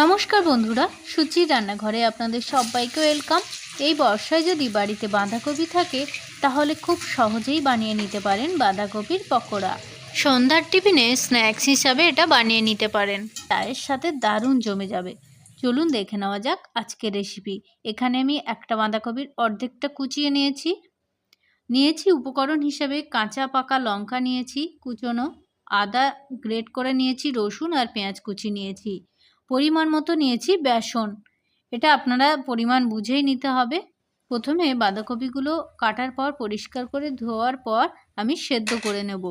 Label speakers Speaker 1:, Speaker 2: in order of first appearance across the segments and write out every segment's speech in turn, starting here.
Speaker 1: নমস্কার বন্ধুরা, সুচির রান্নাঘরে আপনাদের সবাইকে ওয়েলকাম এই বর্ষায় যদি বাড়িতে বাঁধাকপি থাকে, তাহলে খুব সহজেই বানিয়ে নিতে পারেন বাঁধাকপির পকোড়া। সন্ধ্যার টিফিনে স্ন্যাক্স হিসাবে এটা বানিয়ে নিতে পারেন। চায়ের সাথে দারুণ জমে যাবে। চলুন দেখে নেওয়া যাক আজকের রেসিপি এখানে আমি একটা বাঁধাকপির অর্ধেকটা কুচিয়ে নিয়েছি। নিয়েছি উপকরণ হিসাবে কাঁচা পাকা লঙ্কা নিয়েছি, কুচোনো আদা গ্রেট করে নিয়েছি, রসুন আর পেঁয়াজ কুচি নিয়েছি। পরিমাণ মতো নিয়েছি বেসন। এটা আপনারা পরিমাণ বুঝেই নিতে হবে। প্রথমে বাঁধাকপিগুলো কাটার পর, পরিষ্কার করে ধোয়ার পর আমি সেদ্ধ করে নেব।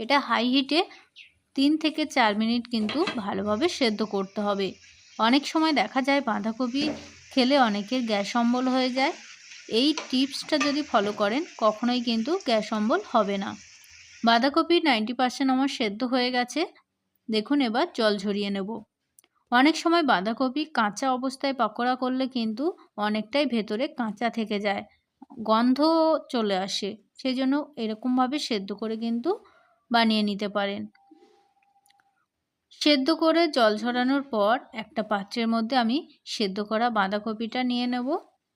Speaker 1: এটা হাই হিটে তিন থেকে চার মিনিট কিন্তু ভালোভাবে সেদ্ধ করতে হবে। অনেক সময় দেখা যায় বাঁধাকপি খেলে অনেকের গ্যাস অম্বল হয়ে যায়। এই টিপসটা যদি ফলো করেন, কখনোই কিন্তু গ্যাস অম্বল হবে না। বাঁধাকপি নাইনটি পার্সেন্ট আমার সেদ্ধ হয়ে গেছে। দেখুন এবার জল ঝরিয়ে নেব। অনেক সময় বাঁধাকপি কাঁচা অবস্থায় পকোড়া করলে কিন্তু অনেকটাই ভেতরে কাঁচা থেকে যায়, গন্ধ চলে আসে। সেই জন্য এরকমভাবে সেদ্ধ করে কিন্তু বানিয়ে নিতে পারেন। সেদ্ধ করে জল ঝরানোর পর একটা পাত্রের মধ্যে আমি সেদ্ধ করা বাঁধাকপিটা নিয়ে নেব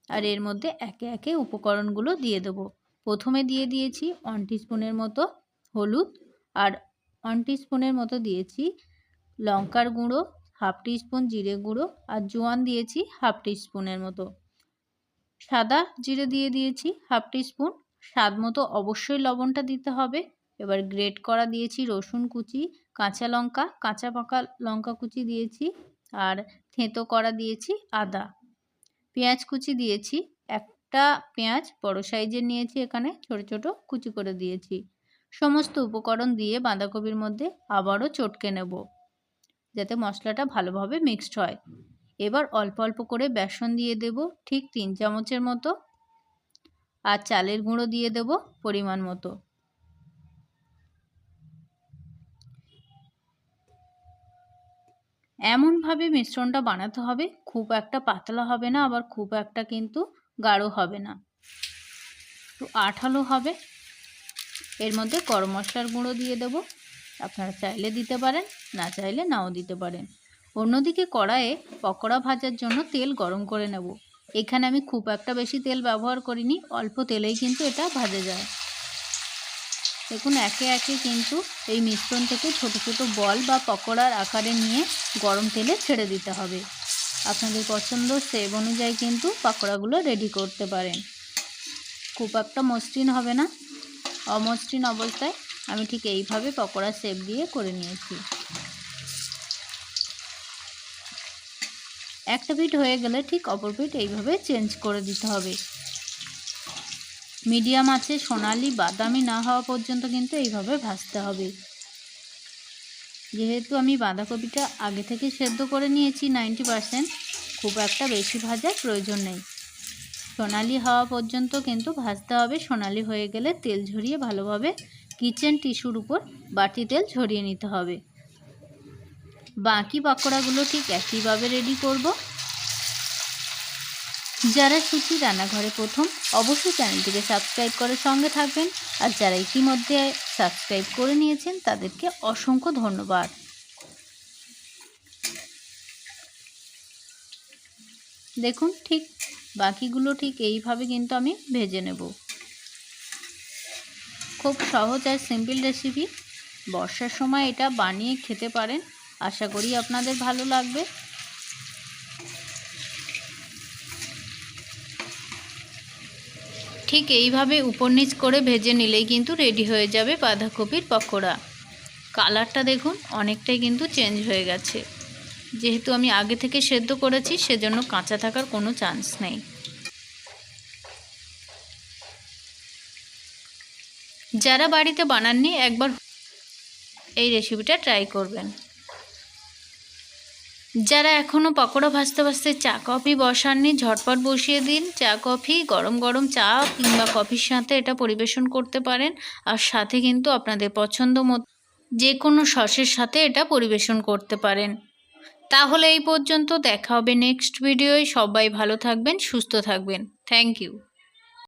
Speaker 1: আর এর মধ্যে একে একে উপকরণগুলো দিয়ে দেব। প্রথমে দিয়ে দিয়েছি ওয়ান স্পুনের মতো হলুদ আর ওয়ান স্পুনের মতো দিয়েছি লঙ্কার গুঁড়ো হাফ স্পুন জিরে গুঁড়ো আর জোয়ান দিয়েছি হাফ স্পুনের মতো। সাদা জিরে দিয়ে দিয়েছি হাফ স্পুন স্বাদ মতো অবশ্যই লবণটা দিতে হবে। এবার গ্রেট করা দিয়েছি রসুন কুচি, কাঁচা লঙ্কা, কাঁচা পাকা লঙ্কা কুচি দিয়েছি আর থেঁতো করা দিয়েছি আদা। পেঁয়াজ কুচি দিয়েছি, একটা পেঁয়াজ বড় সাইজের নিয়েছি এখানে, ছোট ছোট কুচি করে দিয়েছি। সমস্ত উপকরণ দিয়ে বাঁধাকপির মধ্যে আবারও চটকে নেব। যাতে মশলাটা ভালোভাবে মিক্সড হয়। এবার অল্প অল্প করে বেসন দিয়ে দেব, ঠিক তিন চামচের মতো। আর চালের গুঁড়ো দিয়ে দেব পরিমাণ মতো। এমনভাবে মিশ্রণটা বানাতে হবে, খুব একটা পাতলা হবে না, আবার খুব একটা কিন্তু গাঢ় হবে না। একটু আঠালো হবে। এর মধ্যে গরম মশলার গুঁড়ো দিয়ে দেব। আপনারা চাইলে দিতে পারেন, না চাইলে নাও দিতে পারেন। অন্যদিকে কড়াইয়ে পকোড়া ভাজার জন্য তেল গরম করে নেব। এখানে আমি খুব একটা বেশি তেল ব্যবহার করিনি, অল্প তেলেই কিন্তু এটা ভাজা যায়। দেখুন, একে একে কিন্তু এই মিশ্রণ থেকে ছোট ছোট বল বা পকোড়ার আকারে নিয়ে গরম তেলে ছেড়ে দিতে হবে। আপনাদের পছন্দ সেব অনুযায়ী কিন্তু পকোড়াগুলো রেডি করতে পারেন। খুব একটা মসৃণ হবে না। অমসৃণ অবস্থায় আমি ঠিক এইভাবে পকোড়া শেপ দিয়ে করে নিয়েছি। একটা পিঠ হয়ে গেলে ঠিক অপর পিঠ এইভাবে চেঞ্জ করে দিতে হবে। মিডিয়াম আছে, সোনালি, বাদামি না হওয়া পর্যন্ত কিন্তু এইভাবে ভাজতে হবে। যেহেতু আমি বাঁধাকপিটা আগে থেকে সেদ্ধ করে নিয়েছি নাইনটি পারসেন্ট, খুব একটা বেশি ভাজার প্রয়োজন নেই। সোনালি হওয়া পর্যন্ত কিন্তু ভাজতে হবে। সোনালি হয়ে গেলে তেল ঝরিয়ে ভালোভাবে কিচেন টিস্যুর উপর বাটি তেল ঝরিয়ে নিতে হবে। বাকি পাকোড়াগুলো ঠিক একইভাবে রেডি করব। যারা সুচি রান্নাঘরে প্রথম, অবশ্যই চ্যানেলটিকে সাবস্ক্রাইব করে সঙ্গে থাকবেন। আর যারা ইতিমধ্যে সাবস্ক্রাইব করে নিয়েছেন, তাদেরকে অসংখ্য ধন্যবাদ। দেখুন, ঠিক বাকিগুলো ঠিক এইভাবে কিন্তু আমি ভেজে নেব। খুব সহজ আর সিম্পল রেসিপি বর্ষার সময় এটা বানিয়ে খেতে পারেন। আশা করি আপনাদের ভালো লাগবে। ঠিক এইভাবে উপর নিচ করে ভেজে নিলেই কিন্তু রেডি হয়ে যাবে বাঁধাকপির পকোড়া। কালারটা দেখুন, অনেকটাই কিন্তু চেঞ্জ হয়ে গেছে। যেহেতু আমি আগে থেকে সেদ্ধ করেছি, সেজন্য কাঁচা থাকার কোনো চান্স নেই। যারা বাড়িতে বানাননি, একবার এই রেসিপিটা ট্রাই করবেন। যারা এখনও পকোড়া ভাজতে ভাজতে চা কফি বসাননি, ঝটপট বসিয়ে দিন। চা কফি, গরম গরম চা কিংবা কফির সাথে এটা পরিবেশন করতে পারেন। আর সাথে কিন্তু আপনাদের পছন্দ মতো যে কোনো সসের সাথে এটা পরিবেশন করতে পারেন। তাহলে এই পর্যন্ত দেখা হবে নেক্সট ভিডিওয় সবাই ভালো থাকবেন, সুস্থ থাকবেন। Thank you